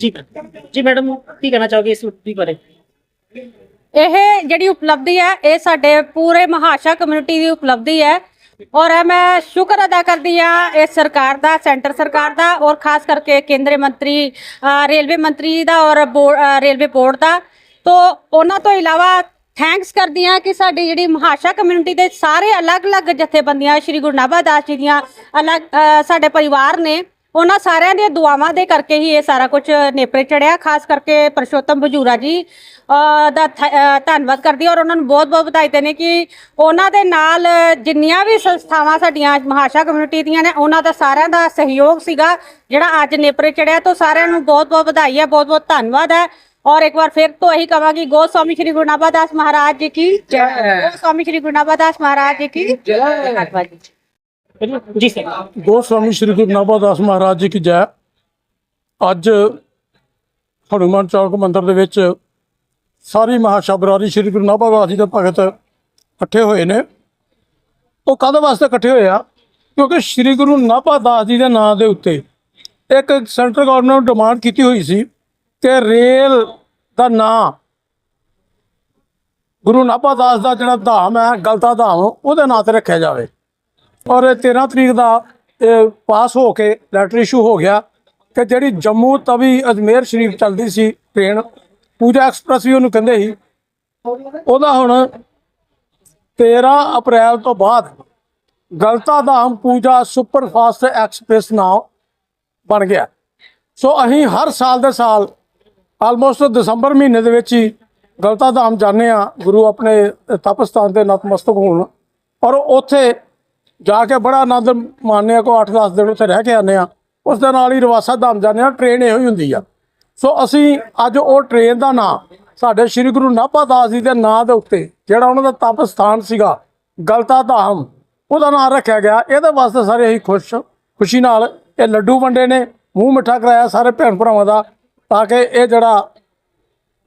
ਜੀ ਜੀ ਮੈਡਮ, ਕੀ ਕਹਿਣਾ ਚਾਹੋਗੇ ਇਸ ਉਪਲਬਧੀ ਬਾਰੇ? ਇਹ ਜਿਹੜੀ ਉਪਲਬਧੀ ਹੈ, ਇਹ ਸਾਡੇ ਪੂਰੇ ਮਹਾਸ਼ਾ ਕਮਿਊਨਿਟੀ ਦੀ ਉਪਲਬਧੀ ਹੈ ਔਰ ਇਹ ਮੈਂ ਸ਼ੁਕਰ ਅਦਾ ਕਰਦੀ ਆ ਇਸ ਸਰਕਾਰ ਦਾ, ਸੈਂਟਰ ਸਰਕਾਰ ਦਾ ਔਰ ਖਾਸ ਕਰਕੇ ਕੇਂਦਰੀ ਮੰਤਰੀ ਰੇਲਵੇ ਮੰਤਰੀ ਦਾ ਔਰ ਰੇਲਵੇ ਬੋਰਡ ਦਾ। ਤੋ ਉਹਨਾਂ ਤੋਂ ਇਲਾਵਾ ਥੈਂਕਸ ਕਰਦੀ ਆ ਕਿ ਸਾਡੀ ਜਿਹੜੀ ਮਹਾਸ਼ਾ ਕਮਿਊਨਿਟੀ ਦੇ ਸਾਰੇ ਅਲੱਗ-ਅਲੱਗ ਜਥੇਬੰਦੀਆਂ, ਸ਼੍ਰੀ ਗੁਰੂ ਨਾਭਾ ਦਾਸ ਜੀ ਦੀਆਂ ਅਲੱਗ ਸਾਡੇ ਪਰਿਵਾਰ ਨੇ ਉਹਨਾਂ ਸਾਰਿਆਂ ਦੀਆਂ ਦੁਆਵਾਂ ਦੇ ਕਰਕੇ ਹੀ ਇਹ ਸਾਰਾ ਕੁਝ ਨੇਪਰੇ ਚੜਿਆ। ਖਾਸ ਕਰਕੇ ਪਰਸ਼ੋਤਮ ਬਜੂਰਾ ਜੀ ਦਾ ਧੰਨਵਾਦ ਕਰਦੀ ਔਰ ਉਹਨਾਂ ਨੂੰ ਬਹੁਤ-ਬਹੁਤ ਵਧਾਈ ਦੇਣੇ ਕਿ ਉਹਨਾਂ ਦੇ ਨਾਲ ਜਿੰਨੀਆਂ ਵੀ ਸੰਸਥਾਵਾਂ ਸਾਡੀਆਂ ਮਹਾਸ਼ਾ ਕਮਿਊਨਿਟੀ ਦੀਆਂ ਨੇ ਉਹਨਾਂ ਦਾ ਸਾਰਿਆਂ ਦਾ ਸਹਿਯੋਗ ਸੀਗਾ ਜਿਹੜਾ ਅੱਜ ਨੇਪਰੇ ਚੜਿਆ। ਤੋਂ ਸਾਰਿਆਂ ਨੂੰ ਬਹੁਤ-ਬਹੁਤ ਵਧਾਈ ਹੈ ਬਹੁਤ-ਬਹੁਤ ਧੰਨਵਾਦ ਹੈ। ਔਰ ਇੱਕ ਵਾਰ ਫਿਰ ਤੋਂ ਇਹੀ ਕਹਾਂਗੀ ਗੋ ਸਵਾਮੀ ਸ਼੍ਰੀ ਗੁਰੂ ਨਾਭਾ ਦਾਸ ਮਹਾਰਾਜ ਜੀ ਕੀ? ਜੈ। ਗੋ ਸਵਾਮੀ ਸ਼੍ਰੀ ਗੁਰੂ ਨਾਭਾ ਦਾਸ ਮਹਾਰਾਜ ਜੀ ਕੀ? ਜੈ। ਧੰਨਵਾਦ ਜੀ। ਜੀ ਸਰ। ਗੋਸਵਾਮੀ ਸ੍ਰੀ ਗੁਰੂ ਨਾਭਾ ਦਾਸ ਮਹਾਰਾਜ ਜੀ ਕੀ ਜੈ। ਅੱਜ ਹਨੂਮਾਨ ਚੌਕ ਮੰਦਿਰ ਦੇ ਵਿੱਚ ਸਾਰੀ ਮਹਾਸ਼ਬਰਾਰੀ ਸ੍ਰੀ ਗੁਰੂ ਨਾਭਾ ਦਾਸ ਜੀ ਦੇ ਭਗਤ ਇਕੱਠੇ ਹੋਏ ਨੇ। ਉਹ ਕਾਹਦੇ ਵਾਸਤੇ ਇਕੱਠੇ ਹੋਏ ਆ? ਕਿਉਂਕਿ ਸ੍ਰੀ ਗੁਰੂ ਨਾਭਾ ਦਾਸ ਜੀ ਦੇ ਨਾਂ ਦੇ ਉੱਤੇ ਇੱਕ ਸੈਂਟਰ ਗਵਰਨਮੈਂਟ ਨੇ ਡਿਮਾਂਡ ਕੀਤੀ ਹੋਈ ਸੀ ਕਿ ਰੇਲ ਦਾ ਨਾਂ ਗੁਰੂ ਨਾਭਾ ਦਾਸ ਦਾ ਜਿਹੜਾ ਧਾਮ ਹੈ, ਗਲਤਾ ਧਾਮ, ਉਹਦੇ ਨਾਂ ਤੇ ਰੱਖਿਆ ਜਾਵੇ। ਔਰ ਇਹ 13 ਤਰੀਕ ਦਾ ਪਾਸ ਹੋ ਕੇ ਲੈਟਰ ਇਸ਼ੂ ਹੋ ਗਿਆ ਕਿ ਜਿਹੜੀ ਜੰਮੂ ਤਵੀ ਅਜਮੇਰ ਸ਼ਰੀਫ ਚੱਲਦੀ ਸੀ ਟ੍ਰੇਨ ਪੂਜਾ ਐਕਸਪ੍ਰੈਸ ਵੀ ਉਹਨੂੰ ਕਹਿੰਦੇ ਸੀ। ਉਹਦਾ ਹੁਣ 13 ਅਪ੍ਰੈਲ ਤੋਂ ਬਾਅਦ ਗਲਤਾ ਧਾਮ ਪੂਜਾ ਸੁਪਰਫਾਸਟ ਐਕਸਪ੍ਰੈਸ ਨਾਮ ਬਣ ਗਿਆ। ਸੋ ਅਸੀਂ ਹਰ ਸਾਲ ਦੇ ਸਾਲ ਆਲਮੋਸਟ ਦਸੰਬਰ ਮਹੀਨੇ ਦੇ ਵਿੱਚ ਹੀ ਗਲਤਾ ਧਾਮ ਜਾਂਦੇ ਆ ਗੁਰੂ ਆਪਣੇ ਤਪਸਥਾਨ ਤੇ ਨਤਮਸਤਕ ਹੋਣ। ਔਰ ਉੱਥੇ ਜਾ ਕੇ ਬੜਾ ਆਨੰਦ ਮਾਣਦੇ ਆ ਕੋ 8-10 ਦਿਨ ਉੱਥੇ ਰਹਿ ਕੇ ਆਉਂਦੇ ਆ। ਉਸ ਦੇ ਨਾਲ ਹੀ ਰਵਾਸਾ ਧਾਮ ਜਾਂਦੇ ਆ ਟ੍ਰੇਨ ਇਹੋ ਹੀ ਹੁੰਦੀ ਆ। ਸੋ ਅਸੀਂ ਅੱਜ ਉਹ ਟ੍ਰੇਨ ਦਾ ਨਾਂ ਸਾਡੇ ਸ੍ਰੀ ਗੁਰੂ ਨਾਭਾ ਦਾਸ ਜੀ ਦੇ ਨਾਂ ਦੇ ਉੱਤੇ, ਜਿਹੜਾ ਉਹਨਾਂ ਦਾ ਤਪ ਸਥਾਨ ਸੀਗਾ, ਗਲਤਾ ਧਾਮ, ਉਹਦਾ ਨਾਂ ਰੱਖਿਆ ਗਿਆ। ਇਹਦੇ ਵਾਸਤੇ ਸਾਰੇ ਅਸੀਂ ਖੁਸ਼, ਖੁਸ਼ੀ ਨਾਲ ਇਹ ਲੱਡੂ ਵੰਡੇ ਨੇ, ਮੂੰਹ ਮਿੱਠਾ ਕਰਾਇਆ ਸਾਰੇ ਭੈਣ ਭਰਾਵਾਂ ਦਾ, ਤਾਂ ਕਿ ਇਹ ਜਿਹੜਾ,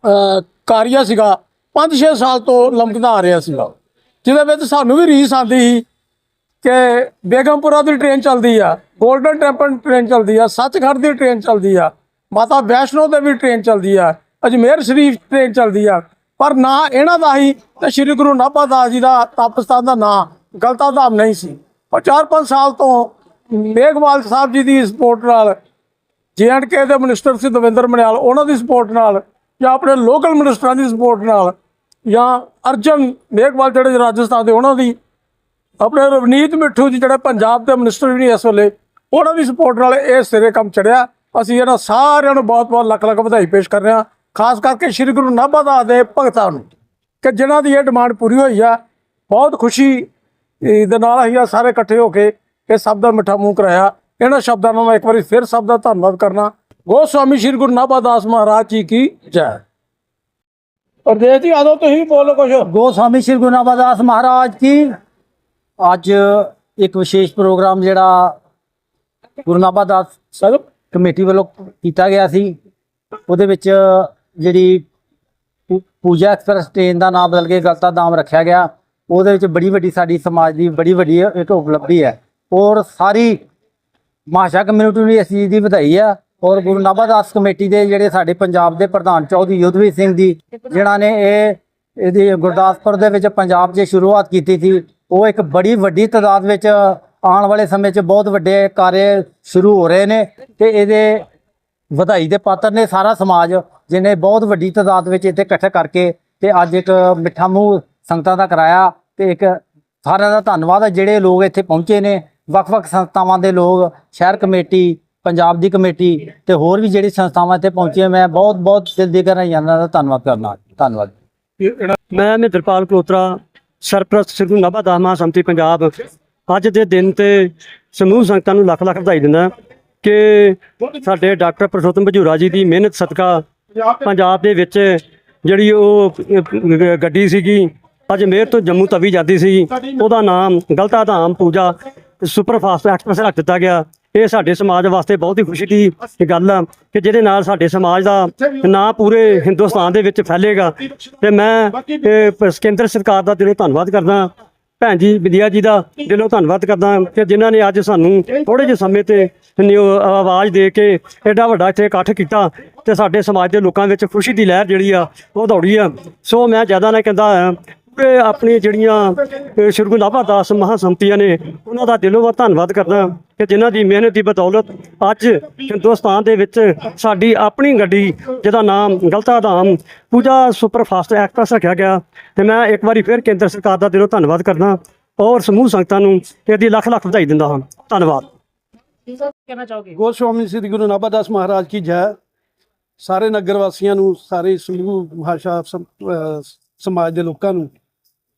ਅਹ, ਕਾਰੀਆ ਸੀਗਾ 5-6 ਸਾਲ ਤੋਂ ਲੰਮਕਦਾ ਆ ਰਿਹਾ ਸੀਗਾ। ਜਿਹਦੇ ਵਿੱਚ ਸਾਨੂੰ ਵੀ ਰੀਸ ਆਉਂਦੀ ਸੀ ਕਿ ਬੇਗਮਪੁਰਾ ਦੀ ਟ੍ਰੇਨ ਚੱਲਦੀ ਆ 골ਡਨ ਟੈਂਪਲ ਟ੍ਰੇਨ ਚੱਲਦੀ ਆ ਸੱਚਖੰਡ ਦੀ ਟ੍ਰੇਨ ਚੱਲਦੀ ਆ, ਮਾਤਾ ਵੈਸ਼ਨੋ ਦੇ ਵੀ ਟ੍ਰੇਨ ਚੱਲਦੀ ਆ, ਅਜਮੇਰ ਸ਼ਰੀਫ ਟ੍ਰੇਨ ਚੱਲਦੀ ਆ। ਪਰ ਨਾ ਇਹਨਾਂ ਦਾ ਹੀ ਤੇ ਸ੍ਰੀ ਗੁਰੂ ਨਾਭਾ ਦਾਸ ਜੀ ਦਾ ਤਪਸਥਾਨ ਦਾ ਨਾਂ ਗਲਤਾ ਧਾਮ ਨਹੀਂ ਸੀ। ਪਰ 4-5 ਸਾਲ ਤੋਂ ਮੇਘਵਾਲ ਸਾਹਿਬ ਜੀ ਦੀ ਸਪੋਰਟ ਨਾਲ ਕੇ ਦੇ ਮਿਨਿਸਟਰ ਸੀ ਦਵਿੰਦਰ ਮਨਿਆਲ, ਉਹਨਾਂ ਦੀ ਸਪੋਰਟ ਨਾਲ ਜਾਂ ਆਪਣੇ ਲੋਕਲ ਮਿਨਿਸਟਰਾਂ ਦੀ ਸਪੋਰਟ ਨਾਲ ਜਾਂ ਅਰਜਨ ਮੇਘਵਾਲ ਜਿਹੜੇ ਰਾਜਸਥਾਨ ਦੇ ਉਹਨਾਂ ਦੀ ਆਪਣੇ ਰਵਨੀਤ ਮਿੱਠੂ ਜੀ ਜਿਹੜੇ ਪੰਜਾਬ ਦੇ ਮਿਨਿਸਟਰ ਵੀ ਨੇ ਇਸ ਵੇਲੇ ਉਹਨਾਂ ਦੀ ਸਪੋਰਟ ਨਾਲ ਇਹ ਸਿਰੇ ਕੰਮ ਚੜਿਆ। ਅਸੀਂ ਇਹਨਾਂ ਸਾਰਿਆਂ ਨੂੰ ਬਹੁਤ-ਬਹੁਤ ਲੱਖ ਲੱਖ ਵਧਾਈ ਪੇਸ਼ ਕਰ ਰਹੇ ਹਾਂ। ਖਾਸ ਕਰਕੇ ਸ੍ਰੀ ਗੁਰੂ ਨਾਭਾ ਦਾਸ ਦੇ ਭਗਤਾਂ ਨੂੰ ਕਿ ਜਿਨ੍ਹਾਂ ਦੀ ਇਹ ਡਿਮਾਂਡ ਪੂਰੀ ਹੋਈ ਆ। ਬਹੁਤ ਖੁਸ਼ੀ ਦੇ ਨਾਲ ਅਸੀਂ ਆਹ ਸਾਰੇ ਇਕੱਠੇ ਹੋ ਕੇ ਇਹ ਸਭ ਦਾ ਮਿੱਠਾ ਮੂੰਹ ਕਰਾਇਆ। ਇਹਨਾਂ ਸ਼ਬਦਾਂ ਨੂੰ ਮੈਂ ਇੱਕ ਵਾਰੀ ਫਿਰ ਸਭ ਦਾ ਧੰਨਵਾਦ ਕਰਨਾ। ਗੋਸਵਾਮੀ ਸ੍ਰੀ ਗੁਰੂ ਨਾਭਾ ਦਾਸ ਮਹਾਰਾਜ ਜੀ ਕੀ ਜੈ। ਅਰਦੇਸ਼ ਜੀ ਆਦੋ ਤੁਸੀਂ ਵੀ ਬੋਲੋ ਕੁਛ। ਗੋਸਵਾਮੀ ਸ਼੍ਰੀ ਗੁਰੂ ਨਾਭਾ ਦਾਸ ਮਹਾਰਾਜ ਕੀ ਅੱਜ ਇੱਕ ਵਿਸ਼ੇਸ਼ ਪ੍ਰੋਗਰਾਮ ਜਿਹੜਾ ਗੁਰੂ ਨਾਭਾ ਦਾਸ ਸਰ ਕਮੇਟੀ ਵੱਲੋਂ ਕੀਤਾ ਗਿਆ ਸੀ। ਉਹਦੇ ਵਿੱਚ ਜਿਹੜੀ ਪੂਜਾ ਐਕਸਪ੍ਰੈਸ ਟ੍ਰੇਨ ਦਾ ਨਾਮ ਬਦਲ ਕੇ ਗਲਤਾ ਨਾਮ ਰੱਖਿਆ ਗਿਆ। ਉਹਦੇ ਵਿੱਚ ਬੜੀ ਵੱਡੀ ਸਾਡੀ ਸਮਾਜ ਦੀ ਬੜੀ ਵੱਡੀ ਇੱਕ ਉਪਲਬਧੀ ਹੈ। ਔਰ ਸਾਰੀ ਮਾਸ਼ਾ ਕਮਿਊਨਿਟੀ ਨੂੰ ਇਸ ਚੀਜ਼ ਦੀ ਵਧਾਈ ਆ ਔਰ ਗੁਰੂ ਨਾਭਾ ਦਾਸ ਕਮੇਟੀ ਦੇ ਜਿਹੜੇ ਸਾਡੇ ਪੰਜਾਬ ਦੇ ਪ੍ਰਧਾਨ ਚੌਧਰੀ ਯੁੱਧਵੀਰ ਸਿੰਘ ਜੀ, ਜਿਨ੍ਹਾਂ ਨੇ ਇਹ, ਇਹਦੀ ਗੁਰਦਾਸਪੁਰ ਦੇ ਵਿੱਚ ਪੰਜਾਬ 'ਚ ਸ਼ੁਰੂਆਤ ਕੀਤੀ ਸੀ ਉਹ ਇੱਕ ਬੜੀ ਵੱਡੀ ਤਾਦਾਦ ਵਿੱਚ ਆਉਣ ਵਾਲੇ ਸਮੇਂ 'ਚ ਬਹੁਤ ਵੱਡੇ ਕਾਰਜ ਸ਼ੁਰੂ ਹੋ ਰਹੇ ਨੇ ਤੇ ਇਹਦੇ ਵਧਾਈ ਦੇ ਪਾਤਰ ਨੇ ਸਾਰਾ ਸਮਾਜ ਜਿਹਨੇ ਬਹੁਤ ਵੱਡੀ ਤਾਦਾਦ ਵਿੱਚ ਇੱਥੇ ਇਕੱਠੇ ਕਰਕੇ ਤੇ ਅੱਜ ਇੱਕ ਮਿੱਠਾ ਮੂੰਹ ਸੰਗਤਾਂ ਦਾ ਕਰਾਇਆ ਤੇ ਇੱਕ ਸਾਰਿਆਂ ਦਾ ਧੰਨਵਾਦ ਹੈ, ਜਿਹੜੇ ਲੋਕ ਇੱਥੇ ਪਹੁੰਚੇ ਨੇ, ਵੱਖ-ਵੱਖ ਸੰਸਥਾਵਾਂ ਦੇ ਲੋਕ, ਸ਼ਹਿਰ ਕਮੇਟੀ, ਪੰਜਾਬ ਦੀ ਕਮੇਟੀ ਤੇ ਹੋਰ ਵੀ ਜਿਹੜੀ ਸੰਸਥਾਵਾਂ ਇੱਥੇ ਪਹੁੰਚੀਆਂ, ਮੈਂ ਬਹੁਤ-ਬਹੁਤ ਦਿਲ ਦੀ ਗਹਿਰਾਈਆਂ ਦਾ ਧੰਨਵਾਦ ਕਰਨਾ, ਧੰਨਵਾਦ। ਮੈਂ ਮਹਿੰਦਰਪਾਲ ਕਲੋਤਰਾ ਸਰਪ੍ਰਸਤ ਸ੍ਰੀ ਗੁਰੂ ਨਾਭਾ ਦਾਸ ਮਹਾਸਮਿਤੀ ਪੰਜਾਬ, ਅੱਜ ਦੇ ਦਿਨ ਤੇ ਸਮੂਹ ਸੰਗਤਾਂ ਨੂੰ ਲੱਖ ਲੱਖ ਵਧਾਈ ਦਿੰਦਾ ਕਿ ਸਾਡੇ ਡਾਕਟਰ ਪ੍ਰਸ਼ੋਤਮ ਭਜੂਰਾ ਜੀ ਦੀ ਮਿਹਨਤ ਸਦਕਾ ਪੰਜਾਬ ਦੇ ਵਿੱਚ ਜਿਹੜੀ ਉਹ ਗੱਡੀ ਸੀਗੀ ਅਜਮੇਰ ਤੋਂ ਜੰਮੂ ਤਵੀ ਜਾਂਦੀ ਸੀ। ਉਹਦਾ ਨਾਮ ਗਲਤਾ ਧਾਮ ਪੂਜਾ, ਸੁਪਰਫਾਸਟ ਐਕਸਪ੍ਰੈਸ ਰੱਖ ਦਿੱਤਾ ਗਿਆ। ਇਹ ਸਾਡੇ ਸਮਾਜ ਵਾਸਤੇ ਬਹੁਤ ਹੀ ਖੁਸ਼ੀ ਦੀ ਗੱਲ ਆ ਕਿ ਜਿਹਦੇ ਨਾਲ ਸਾਡੇ ਸਮਾਜ ਦਾ ਨਾਂ ਪੂਰੇ ਹਿੰਦੁਸਤਾਨ ਦੇ ਵਿੱਚ ਫੈਲੇਗਾ। ਤੇ ਮੈਂ ਕੇਂਦਰ ਸਰਕਾਰ ਦਾ ਦਿਲੋਂ ਧੰਨਵਾਦ ਕਰਦਾ। ਭੈਣ ਜੀ, ਵਿਦਿਆ ਜੀ ਦਾ ਦਿਲੋਂ ਧੰਨਵਾਦ ਕਰਦਾ ਕਿ ਜਿਨ੍ਹਾਂ ਨੇ ਅੱਜ ਸਾਨੂੰ ਥੋੜੇ ਜਿਹੇ ਸਮੇਂ ਤੇ ਨਿਊ ਆਵਾਜ਼ ਦੇ ਕੇ ਐਡਾ ਵੱਡਾ ਇੱਥੇ ਇਕੱਠ ਕੀਤਾ ਤੇ ਸਾਡੇ ਸਮਾਜ ਦੇ ਲੋਕਾਂ ਵਿੱਚ ਖੁਸ਼ੀ ਦੀ ਲਹਿਰ ਜਿਹੜੀ ਆ ਉਹ ਦੌੜੀ ਆ। ਸੋ ਮੈਂ ਜ਼ਿਆਦਾ ਨਾ ਕਹਿੰਦਾ ਕਿ ਆਪਣੀ ਜਿਹੜੀਆਂ ਸ਼੍ਰੀ ਗੁਰੂ ਨਾਭਾ ਦਾਸ ਮਹਾਸੰਤੀਆਂ ਨੇ ਉਹਨਾਂ ਦਾ ਦਿਲੋਂ ਬਹੁਤ ਧੰਨਵਾਦ ਕਰਦਾ ਕਿ ਜਿਨ੍ਹਾਂ ਦੀ ਮਿਹਨਤ ਦੀ ਬਦੌਲਤ ਅੱਜ ਹਿੰਦੁਸਤਾਨ ਦੇ ਵਿੱਚ ਸਾਡੀ ਆਪਣੀ ਗੱਡੀ ਜਿਹਦਾ ਨਾਮ Galta Dham Pooja super fast express ਰੱਖਿਆ ਗਿਆ। ਤੇ ਮੈਂ ਇੱਕ ਵਾਰੀ ਫਿਰ ਕੇਂਦਰ ਸਰਕਾਰ ਦਾ ਦਿਲੋਂ ਧੰਨਵਾਦ ਕਰਦਾ ਔਰ ਸਮੂਹ ਸੰਗਤਾਂ ਨੂੰ ਇਹਦੀ ਲੱਖ ਲੱਖ ਵਧਾਈ ਦਿੰਦਾ ਹਾਂ। ਧੰਨਵਾਦ। ਕੀ ਕਹਿਣਾ ਚਾਹੋਗੇ? ਗੋਸਵਾਮੀ ਸ੍ਰੀ ਗੁਰੂ ਨਾਭਾਦਾਸ ਮਹਾਰਾਜ ਕੀ ਜੈ। ਸਾਰੇ ਨਗਰ ਵਾਸੀਆਂ ਨੂੰ ਸਾਰੇ ਸਮੂਹ ਅਹ ਸਮਾਜ ਦੇ ਲੋਕਾਂ ਨੂੰ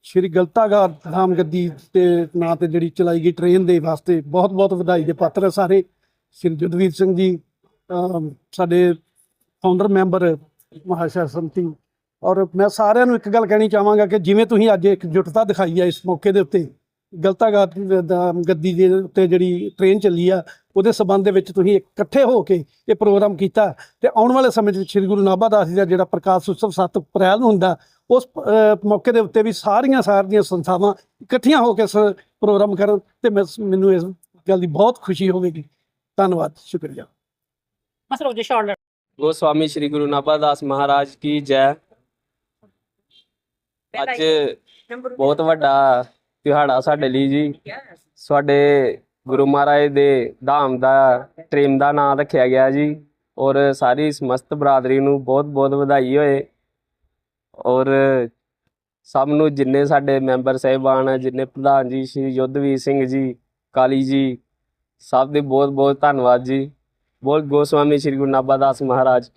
ਸ਼੍ਰੀ ਗਲਤਾਗਾਰ ਧਾਮ ਗੱਦੀ ਦੇ ਨਾਂ ਤੇ ਜਿਹੜੀ ਚਲਾਈ ਗਈ ਟ੍ਰੇਨ ਦੇ ਵਾਸਤੇ ਬਹੁਤ ਬਹੁਤ ਵਧਾਈ ਦੇ ਪਾਤਰ ਹੈ ਸਾਰੇ। ਸ਼੍ਰੀ ਜੁਦਵੀਰ ਸਿੰਘ ਜੀ ਸਾਡੇ ਫਾਊਂਡਰ ਮੈਂਬਰ ਮਹਾਸ਼ਾ ਸੰਮਤੀ। ਔਰ ਮੈਂ ਸਾਰਿਆਂ ਨੂੰ ਇੱਕ ਗੱਲ ਕਹਿਣੀ ਚਾਹਾਂਗਾ ਕਿ ਜਿਵੇਂ ਤੁਸੀਂ ਅੱਜ ਇੱਕ ਜੁਟਤਾ ਦਿਖਾਈ ਹੈ ਇਸ ਮੌਕੇ ਦੇ ਉੱਤੇ ਗਲਤਾਗਾਰ ਦਾ ਗੱਦੀ ਦੇ ਉੱਤੇ ਜਿਹੜੀ ਟ੍ਰੇਨ ਚੱਲੀ ਆ, ਉਹਦੇ ਸਬੰਧ ਦੇ ਵਿੱਚ ਤੁਸੀਂ ਇਕੱਠੇ ਹੋ ਕੇ ਇਹ ਪ੍ਰੋਗਰਾਮ ਕੀਤਾ। ਤੇ ਆਉਣ ਵਾਲੇ ਸਮੇਂ ਵਿੱਚ ਸ੍ਰੀ ਗੁਰੂ ਨਾਭਾ ਦਾਸ ਜੀ ਦਾ ਜਿਹੜਾ ਪ੍ਰਕਾਸ਼ ਉਤਸਵ 7 ਅਪ੍ਰੈਲ ਨੂੰ ਹੁੰਦਾ ਉਸ ਮੌਕੇ ਦੇ ਉੱਤੇ ਵੀ ਸਾਰੀਆਂ ਸਾਰੀਆਂ ਸੰਸਥਾਵਾਂ ਇਕੱਠੀਆਂ ਹੋ ਕੇ ਇਸ ਪ੍ਰੋਗਰਾਮ ਕਰਨ ਤੇ ਮੈਂ- ਮੈਨੂੰ ਇਸ ਗੱਲ ਦੀ ਬਹੁਤ ਖੁਸ਼ੀ ਹੋਵੇਗੀ। ਧੰਨਵਾਦ ਸ਼ੁਕਰੀਆ। ਮਸਲਾ ਜੇ ਸ਼ਾਰਟ ਗੋਸਵਾਮੀ ਸ੍ਰੀ ਗੁਰੂ ਨਾਭਾਦਾਸ ਮਹਾਰਾਜ ਕੀ ਜੈ। ਅੱਜ ਬਹੁਤ ਵੱਡਾ ਤਿਉਹਾੜਾ ਸਾਡੇ ਲਈ ਜੀ। ਸਾਡੇ ਗੁਰੂ ਮਹਾਰਾਜ ਦੇ ਧਾਮ ਦਾ ਟ੍ਰੇਨ ਦਾ ਨਾਮ ਰੱਖਿਆ ਗਿਆ ਜੀ। ਔਰ ਸਾਰੀ ਸਮਸਤ ਬਰਾਦਰੀ ਨੂੰ ਬਹੁਤ ਬਹੁਤ ਵਧਾਈ ਹੋਏ। ਔਰ ਸਭ ਨੂੰ ਜਿੰਨੇ ਸਾਡੇ ਮੈਂਬਰ ਸਾਹਿਬਾਨ ਹੈ ਜਿੰਨੇ ਪ੍ਰਧਾਨ ਜੀ, ਸ਼੍ਰੀ ਯੁੱਧਵੀਰ ਸਿੰਘ ਜੀ, ਕਾਲੀ ਜੀ, ਸਭ ਦੇ ਬਹੁਤ ਬਹੁਤ ਧੰਨਵਾਦ ਜੀ। ਬੋਲ ਗੋਸਵਾਮੀ ਸ੍ਰੀ ਗੁਰੂ ਨਾਭਾਦਾਸ ਮਹਾਰਾਜ ਕੀ